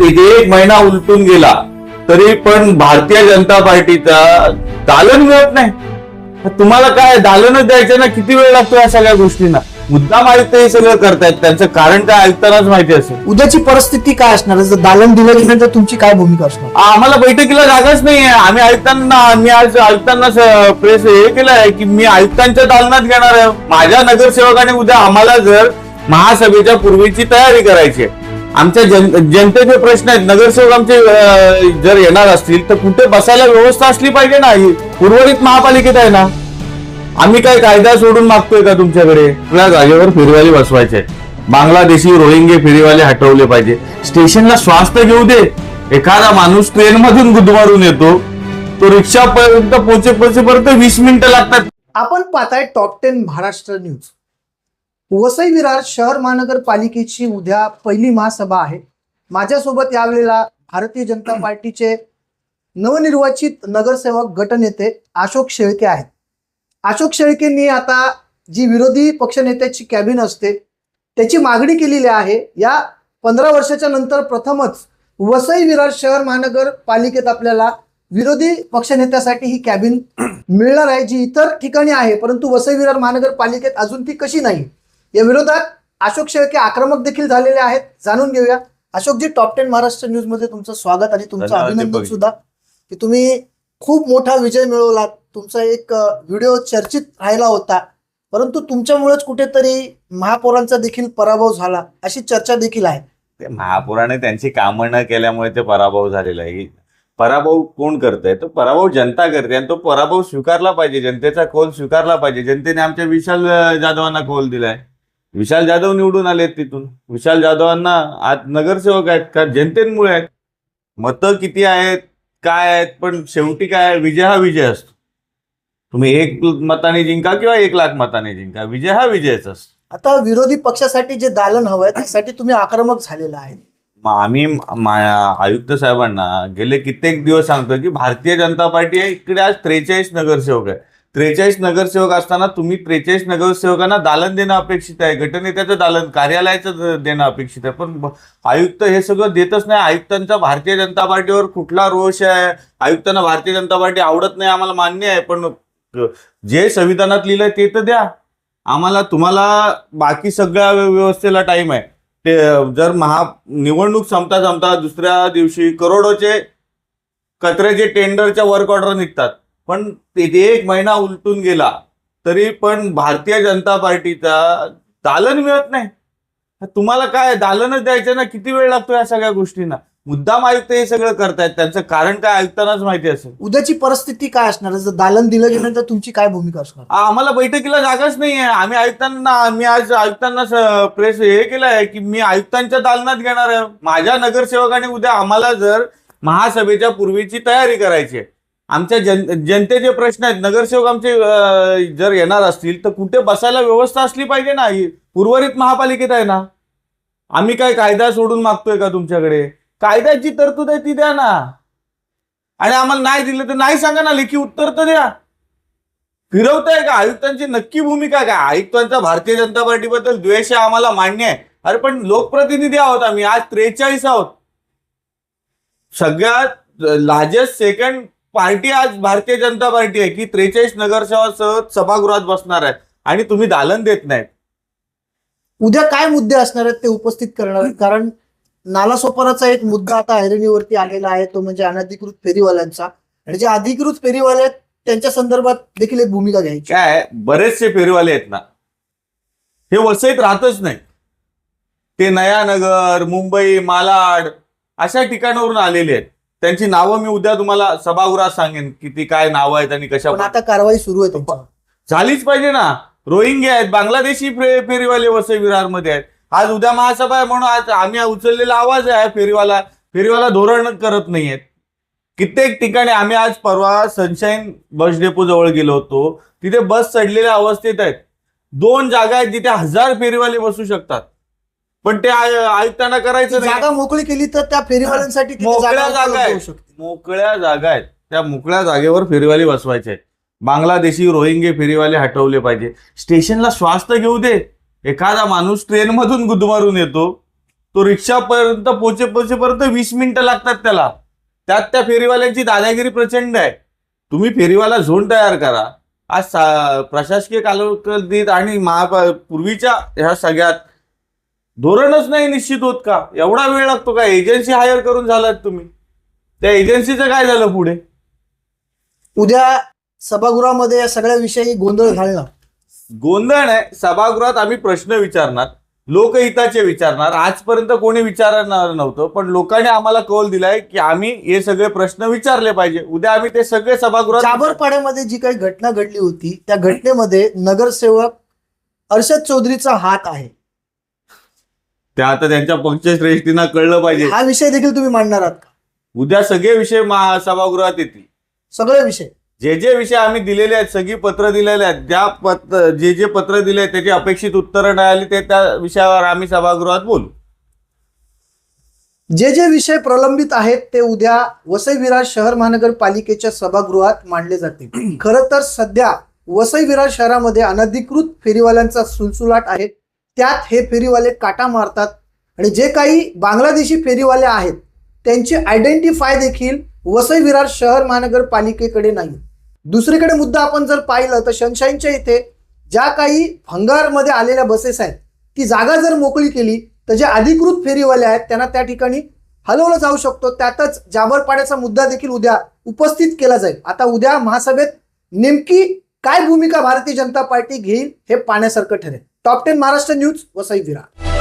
एक महिना उलटून गेला तरी पण भारतीय जनता पार्टीचा दालन मिळत नाही. तुम्हाला काय दालनच द्यायचं ना? किती वेळ लागतो या सगळ्या गोष्टींना? मुद्दाम आयुक्त हे सगळं करतायत. त्यांचं कारण काय आयुक्तांनाच माहिती असेल. उद्याची परिस्थिती काय असणार? आहे? जर दालन दिलं गेलं तर तुमची काय भूमिका असणार? आम्हाला बैठकीला जागाच नाहीये. आम्ही आयुक्तांना मी आज आयुक्तांना स- प्रेस हे केलं आहे की मी आयुक्तांच्या दालनात घेणार आहे. माझ्या नगरसेवकाने उद्या आम्हाला जर महासभेच्या पूर्वीची तयारी करायची आहे आमच्या जन जनतेचे प्रश्न आहेत. नगरसेवक आमचे जर येणार असतील तर कुठे बसायला व्यवस्था असली पाहिजे ना? ही उर्वरित महापालिकेत आहे ना? आम्ही काय कायदा सोडून मागतोय का तुमच्याकडे? आपल्या जागेवर फेरीवाले बसवायचे बांगलादेशी रोहिंगे फेरीवाले हटवले पाहिजे. स्टेशनला श्वास तर घेऊ दे. एखादा माणूस ट्रेन मधून गुदमारून येतो. तो रिक्षा पर्यंत पोहोचे पोहोचेपर्यंत वीस मिनिटं लागतात. आपण पाहताय top ten Maharashtra news. Vasai Virar शहर महानगरपालिकेची उद्या पहिली महासभा आहे. माझ्यासोबत यावेळेला भारतीय जनता पार्टीचे नवनिर्वाचित नगरसेवक गटनेते अशोक शेळके आहेत. अशोक शेळकेंनी आता जी विरोधी पक्षनेत्याची कॅबिन असते त्याची मागणी केलेली आहे. या पंधरा वर्षाच्या नंतर प्रथमच वसई विरार शहर महानगरपालिकेत आपल्याला विरोधी पक्षनेत्यासाठी ही कॅबिन मिळणार आहे जी इतर ठिकाणी आहे परंतु वसई विरार महानगरपालिकेत अजून ती कशी नाही? या विरोधात अशोक शेळके आक्रमक देखील झालेले आहेत. जाणून घेऊया. अशोकजी टॉप टेन महाराष्ट्र न्यूजमध्ये तुमचं स्वागत आणि तुमचं अभिनंदन. सुद्धा की तुम्ही खूप मोठा विजय मिळवलात. तुमचा एक व्हिडिओ चर्चित राहिला होता. परंतु तुमच्यामुळेच कुठेतरी महापौरांचा देखील पराभव झाला अशी चर्चा देखील आहे. महापुराने त्यांची कामं न केल्यामुळे ते पराभव झालेला आहे. पराभव कोण करतंय? तो पराभव जनता करते आणि तो पराभव स्वीकारला पाहिजे. जनतेचा कौल स्वीकारला पाहिजे. जनतेने आमच्या विशाल जाधवांना कौल दिलाय. विशाल जाधव निवडून आलेत तिथून. विशाल जाधवांना आज नगरसेवक आहेत का? जनतेमुळे आहेत. मतं किती आहेत? काय आहेत? पण शेवटी काय आहे? विजय हा विजय असतो. तुम्ही एक मताने जिंका किंवा एक लाख मताने जिंका. विजय हा विजयच असतो. आता विरोधी पक्षासाठी जे दालन हवंय त्यासाठी तुम्ही आक्रमक झालेला आहे. मग आम्ही आयुक्त साहेबांना गेले कित्येक दिवस सांगतो की भारतीय जनता पार्टी आहे. इकडे आज त्रेचाळीस नगरसेवक आहे त्रेचाळीस नगरसेवक असताना तुम्ही त्रेचाळीस नगरसेवकांना दालन देणं अपेक्षित आहे. गटनेत्याचं दालन कार्यालयाचं देणं अपेक्षित आहे. पण आयुक्त हे सगळं देतच नाही. आयुक्तांचा भारतीय जनता पार्टीवर कुठला रोष आहे? आयुक्तांना भारतीय जनता पार्टी आवडत नाही आम्हाला मान्य आहे. पण जे संविधानात लिहिलंय ते तर द्या. आम्हाला तुम्हाला बाकी सगळ्या व्यवस्थेला टाईम आहे. ते जर महा निवडणूक संपता संपता दुसऱ्या दिवशी करोडोचे कचऱ्याचे टेंडरच्या वर्क ऑर्डर निघतात. पण ते एक महिना उलटून गेला तरी पण भारतीय जनता पार्टीचा दालन मिळत नाही. तुम्हाला काय दालनच द्यायचं ना? किती वेळ लागतो या सगळ्या गोष्टींना? मुद्दाम आयुक्त हे सगळं करतायत. त्यांचं कारण काय आयुक्तांनाच माहिती असेल. उद्याची परिस्थिती काय असणार? आहे? जर दालन दिलं गेलं तर तुमची काय भूमिका असणार? आम्हाला बैठकीला जागाच नाहीये. आम्ही आयुक्तांना मी आज आयुक्तांना प्रेस हे केलं आहे की मी आयुक्तांच्या दालनात घेणार आहे. माझ्या नगरसेवकाने उद्या आम्हाला जर महासभेच्या पूर्वीची तयारी करायची आहे आमच्या जन जनतेचे प्रश्न आहेत. नगरसेवक आमचे जर येणार असतील तर कुठे बसायला व्यवस्था असली पाहिजे ना? ही उर्वरित महापालिकेत आहे ना? आम्ही काय कायदा सोडून मागतोय का तुमच्याकडे? कायद्याची तरतूद आहे ती द्या ना. आणि आम्हाला नाही दिलं तर नाही सांगा ना लेखी उत्तर तर द्या. फिरवताय का? आयुक्तांची नक्की भूमिका काय? आयुक्तांचा भारतीय जनता पार्टीबद्दल द्वेष आहे आम्हाला मान्य आहे. अरे पण लोकप्रतिनिधी आहोत आम्ही. आज त्रेचाळीस आहोत. सगळ्यात लार्जेस्ट सेकंड पार्टी आज भारतीय जनता पार्टी आहे की त्रेचाळीस नगरसेवकासह सभागृहात बसणार आहे आणि तुम्ही दालन देत नाहीत. उद्या काय मुद्दे असणार आहेत ते उपस्थित करणार आहेत? कारण नालासोपाराचा एक मुद्दा आता ऐरणीवरती आलेला आहे तो म्हणजे अनधिकृत फेरीवाल्यांचा. आणि जे अधिकृत फेरीवाले आहेत त्यांच्या संदर्भात देखील एक भूमिका घ्यायची. काय बरेचसे फेरीवाले आहेत ना. हे वसईत राहतच नाही. ते नयानगर मुंबई मालाड अशा ठिकाणावरून आलेले आहेत. त्यांची नावं मी उद्या तुम्हाला सभागृहात सांगेन किती काय नावं आहेत आणि कशा पण आता कारवाई सुरू आहे त्यांच्यावर झालीच पाहिजे ना. रोहिंगे आहेत बांगलादेशी फे- फेरीवाले वसई विरारमध्ये आहेत. आज उद्या महासभा आहे म्हणून आज आम्ही उचललेला आवाज आहे फेरीवाला. फेरीवाला धोरण करत नाहीयेत. कित्येक ठिकाणी आम्ही आज परवा सनशाईन बस डेपो जवळ गेलो होतो. तिथे बस चढलेल्या अवस्थेत आहेत. दोन जागा आहेत जिथे हजार फेरीवाले बसू शकतात. पण ते आय- आयुक्तांना करायचं नाही. जागा मोकळी केली तर त्या फेरीवाल्यांसाठी तिथे मोकळ्या जागा उपलब्ध आहेत. होऊ शकते. मोकळ्या जागा आहेत. त्या मोकळ्या जागेवर फेरीवाले बसवायचे बांगलादेशी रोहिंगे फेरीवाले हटवले पाहिजे. स्टेशनला श्वास तर घेऊ दे. एखादा माणूस ट्रेन मधून गुदमारून येतो. तो रिक्षापर्यंत पोचे पोचेपर्यंत वीस मिनिटं लागतात त्याला. त्यात त्या फेरीवाल्यांची दादागिरी प्रचंड आहे. तुम्ही फेरीवाला झोन तयार करा. आज सा- प्रशासकीय कालावधीत आणि महा पूर्वीच्या ह्या सगळ्यात धोरणच नाही निश्चित होत का? एवढा वेळ लागतो का? एजन्सी हायर करून झालात तुम्ही. त्या एजन्सीचं काय झालं पुढे? उद्या सभागृहामध्ये या सगळ्या विषयी गोंधळ घालणार. गोंधळ आहे सभागृहात आम्ही प्रश्न विचारणार. लोकहिताचे विचारणार. आजपर्यंत कोणी विचारणार नव्हतं पण लोकांनी आम्हाला कौल दिलाय की आम्ही हे सगळे प्रश्न विचारले पाहिजे. उद्या आम्ही ते सगळे सभागृहात जाबरपाड्यामध्ये जी काही घटना घडली होती त्या घटनेमध्ये नगरसेवक अर्षद चौधरीचा हात आहे. ते आता त्यांच्या पक्षश्रेष्ठींना कळलं पाहिजे. हा विषय देखील तुम्ही मांडणार आहात का? उद्या सगळे विषय महा- सभागृहात येतील. सगळे विषय? जे जे विषय आम्ही दिलेले आहेत सगळी पत्र दिलेले आहेत ज्या पत्र जे जे पत्र दिले आहेत त्याची अपेक्षित उत्तरं नाही आली ते त्या विषयावर आम्ही सभागृहात बोलू. जे जे विषय प्रलंबित आहेत ते उद्या वसई विरार शहर महानगरपालिकेच्या सभागृहात मांडले जातील. खरं तर सध्या वसई विरार शहरामध्ये अनधिकृत फेरीवाल्यांचा सुलसुलाट आहे. त्यात हे फेरीवाले काटा मारतात. आणि जे काही बांगलादेशी फेरीवाले आहेत त्यांची आयडेंटिफाय देखील वसई विरार शहर महानगरपालिकेकडे नाही. दुसरीकडे मुद्दा आपण जर पाहिलं तर शनशाईनच्या इथे ज्या काही भंगारमध्ये आलेल्या बसेस आहेत ती जागा जर मोकळी केली तर जे अधिकृत फेरीवाले आहेत त्यांना त्या ठिकाणी हलवलं जाऊ शकतो. त्यातच जाबरपाड्याचा मुद्दा देखील उद्या उपस्थित केला जाईल. आता उद्या महासभेत नेमकी काय भूमिका भारतीय जनता पार्टी घेईल हे पाहण्यासारखं ठरेल. Top ten Maharashtra news Vasai Virar